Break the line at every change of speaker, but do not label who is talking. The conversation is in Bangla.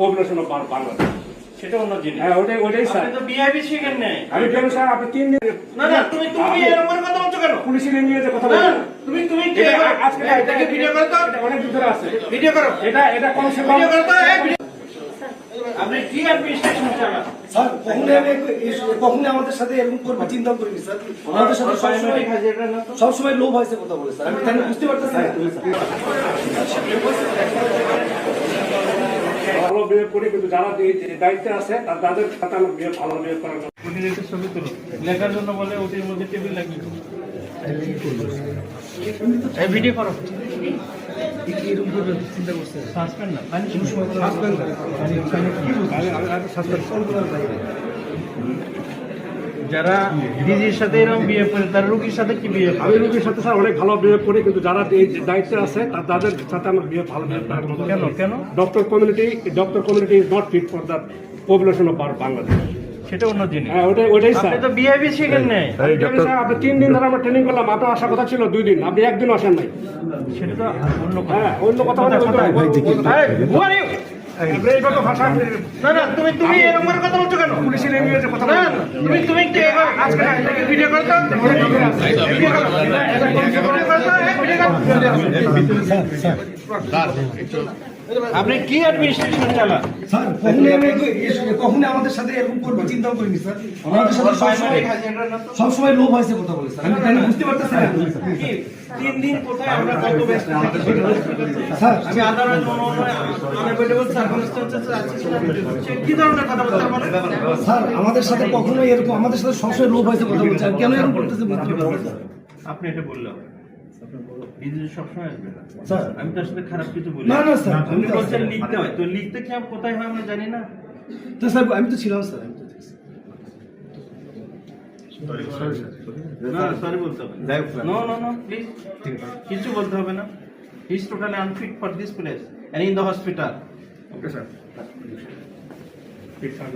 পপুলেশন অফ বাংলাদেশ
সেটা অন্য জিনিস।
হ্যাঁ ওটাই ওটাই স্যার।
আপনি তো বিআইবি শিখেন নাই।
আমি কেন স্যার? আপনি তিন দিন
না না তুমি তুমি এরকম কথা বলছো কেন?
পুলিশের নিয়ে কথা
না তুমি তুমি কে
এটা
এবার
আজকে
এটাকে ভিডিও করো তো।
অনেক দিন ধরে আছে।
ভিডিও করো।
এটা এটা কমসে কম
ভিডিও করো তো আপনি কি অ্যাডমিনিস্ট্রেশন চালান
স্যার কখনোই আমি এ- আমাদের সাথে এরকম করবে চিন্তা করিনি স্যার। আমাদের সাথে সবসময় সবসময় লোভ হয়েছে কথা বলে স্যার। আমি বুঝতে পারতেছি
বিহেভ করি কিন্তু যারা দায়িত্বে আছে তার- তাদের সাথে আমার বিহেভ ভালো বিয়োগ করার
জন্য। ছবি তুলো লেখার জন্য বলে ওটির মধ্যে টেবিল লাগবে। এই ভিডিও করো। সাসপেন্ড না যারা ডিজির সাথে এরকম বিয়ে করে তার রুগীর সাথে কি বিয়ে
আমি রোগীর সাথে স্যার অনেক ভালো বিহেভ করি কিন্তু যারা এই দায়িত্বে আছে তাদের সাথে আমার বিহেভ ভালো কথা।
কেন কেন?
Doctor community doctor community is not fit for the population of Bangladesh
সেটা অন্য জিনিস।
হ্যাঁ ওটাই ওটাই স্যার।
আপনি তো বিআইবি শিখেন নাই
আমি জানি স্যার, আপনি তিন দিন ধরে আমরা ট্রেনিং করলাম আপনার আসার কথা ছিল দুই দিন আপনি একদিন আসেন নাই।
সেটা তো অন্য কথা।
হ্যাঁ অন্য কথা
না না তুমি তুমি এরকম করে কথা বলছো কেন?
পুলিশের নিয়ে যে কথা
না তুমি তুমি ভিডিও আপনি কি অ্যাডমিনিস্ট্রেশন চালান?
স্যার কখনোই আমি কখনোই আমাদের সাথে এরকম করবে চিন্তা করিনি স্যার। আমাদের সাথে সবসময় সবসময় লোভ হয়েছে কথা বলে স্যার। আমি তাই বুঝতে পারতেছি না?
কি? তিন দিন কোথায় আমরা কত ব্যস্ত।
স্যার।
আমি আদালত আনএভেলেবল সার্কামস্টেন্সেস আছে কি ধরনের কথা বলতে পারে
স্যার আমাদের সাথে কখনোই এরকম আমাদের সাথে সবসময় লোভ হয়েছে কথা বলছে। কেন এরকম করতেছে বুঝতে পারছি।
আপনি এটা বললাম বিদেশে সবসময় আসবে না।
স্যার।
আমি তার সাথে খারাপ কিছু বলি।
না, না, স্যার,
আপনি
তো
বলছেন লিখতে হয়। তো লিখতে কি আমি কোথায় হয় আমরা জানি না।
তো স্যার আমি তো ছিলাম স্যার। আমি তো দেখছি।
না সরি বলতে হবে নো। নো নো প্লিজ কিছু বলতে হবে না। Is totally unfit for this place and in the hospital
okay sir ঠিক স্যার